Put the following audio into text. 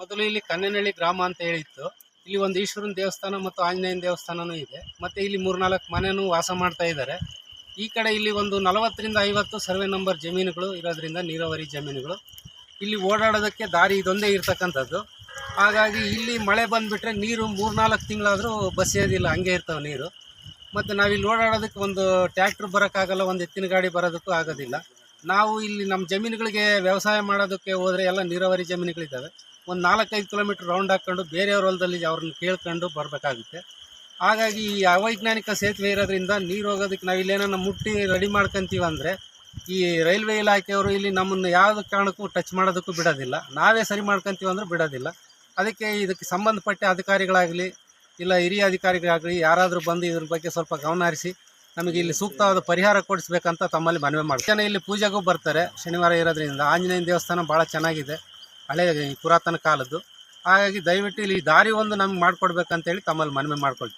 ಮೊದಲು ಇಲ್ಲಿ ಕನ್ನನಹಳ್ಳಿ ಗ್ರಾಮ ಅಂತ ಹೇಳಿತ್ತು. ಇಲ್ಲಿ ಒಂದು ಈಶ್ವರನ ದೇವಸ್ಥಾನ ಮತ್ತು ಆಂಜನೇಯನ ದೇವಸ್ಥಾನನೂ ಇದೆ. ಮತ್ತು ಇಲ್ಲಿ ಮೂರ್ನಾಲ್ಕು ಮನೆಯೂ ವಾಸ ಮಾಡ್ತಾ ಇದ್ದಾರೆ. ಈ ಕಡೆ ಇಲ್ಲಿ ಒಂದು ನಲವತ್ತರಿಂದ ಐವತ್ತು ಸರ್ವೆ ನಂಬರ್ ಜಮೀನುಗಳು ಇರೋದ್ರಿಂದ ನೀರಾವರಿ ಜಮೀನುಗಳು. ಇಲ್ಲಿ ಓಡಾಡೋದಕ್ಕೆ ದಾರಿ ಇದೊಂದೇ ಇರ್ತಕ್ಕಂಥದ್ದು. ಹಾಗಾಗಿ ಇಲ್ಲಿ ಮಳೆ ಬಂದುಬಿಟ್ರೆ ನೀರು ಮೂರ್ನಾಲ್ಕು ತಿಂಗಳಾದರೂ ಬಸಿಯೋದಿಲ್ಲ, ಹಂಗೆ ಇರ್ತವೆ ನೀರು. ಮತ್ತು ನಾವಿಲ್ಲಿ ಓಡಾಡೋದಕ್ಕೆ ಒಂದು ಟ್ಯಾಕ್ಟ್ರ್ ಬರೋಕ್ಕಾಗಲ್ಲ, ಒಂದು ಎತ್ತಿನ ಗಾಡಿ ಬರೋದಕ್ಕೂ ಆಗೋದಿಲ್ಲ. ನಾವು ಇಲ್ಲಿ ನಮ್ಮ ಜಮೀನುಗಳಿಗೆ ವ್ಯವಸಾಯ ಮಾಡೋದಕ್ಕೆ ಹೋದರೆ ಎಲ್ಲ ನೀರಾವರಿ ಜಮೀನುಗಳಿದ್ದಾವೆ. ಒಂದು ನಾಲ್ಕೈದು ಕಿಲೋಮೀಟ್ರ್ ರೌಂಡ್ ಹಾಕ್ಕೊಂಡು ಬೇರೆಯವ್ರ ಹೊಲದಲ್ಲಿ ಅವ್ರನ್ನ ಕೇಳ್ಕೊಂಡು ಬರಬೇಕಾಗುತ್ತೆ. ಹಾಗಾಗಿ ಈ ಅವೈಜ್ಞಾನಿಕ ಸೇತುವೆ ಇರೋದ್ರಿಂದ ನೀರು ಹೋಗೋದಕ್ಕೆ ನಾವು ಏನನ್ನು ಮುಟ್ಟಿ ರೆಡಿ ಮಾಡ್ಕೊಂತೀವಿ ಅಂದರೆ ಈ ರೈಲ್ವೆ ಇಲಾಖೆಯವರು ಇಲ್ಲಿ ನಮ್ಮನ್ನು ಯಾವುದು ಕಾರಣಕ್ಕೂ ಟಚ್ ಮಾಡೋದಕ್ಕೂ ಬಿಡೋದಿಲ್ಲ. ನಾವೇ ಸರಿ ಮಾಡ್ಕೊಂತೀವಿ ಅಂದ್ರೆ ಬಿಡೋದಿಲ್ಲ. ಅದಕ್ಕೆ ಇದಕ್ಕೆ ಸಂಬಂಧಪಟ್ಟ ಅಧಿಕಾರಿಗಳಾಗಲಿ, ಇಲ್ಲ ಹಿರಿಯ ಅಧಿಕಾರಿಗಳಾಗಲಿ, ಯಾರಾದರೂ ಬಂದು ಇದ್ರ ಬಗ್ಗೆ ಸ್ವಲ್ಪ ಗಮನ ಹರಿಸಿ ನಮಗೆ ಇಲ್ಲಿ ಸೂಕ್ತವಾದ ಪರಿಹಾರ ಕೊಡಿಸ್ಬೇಕಂತ ತಮ್ಮಲ್ಲಿ ಮನವಿ ಮಾಡ್ತೀವಿ. ಇಲ್ಲಿ ಪೂಜೆಗೂ ಬರ್ತಾರೆ, ಶನಿವಾರ ಇರೋದ್ರಿಂದ. ಆಂಜನೇಯನ ದೇವಸ್ಥಾನ ಭಾಳ ಚೆನ್ನಾಗಿದೆ, ಹಳೆ ಪುರಾತನ ಕಾಲದ್ದು. ಹಾಗಾಗಿ ದಯವಿಟ್ಟು ಇಲ್ಲಿ ದಾರಿ ಒಂದು ನಮ್ಗೆ ಮಾಡಿಕೊಡ್ಬೇಕಂತೇಳಿ ತಮ್ಮಲ್ಲಿ ಮನವಿ ಮಾಡ್ಕೊಳ್ತೀವಿ.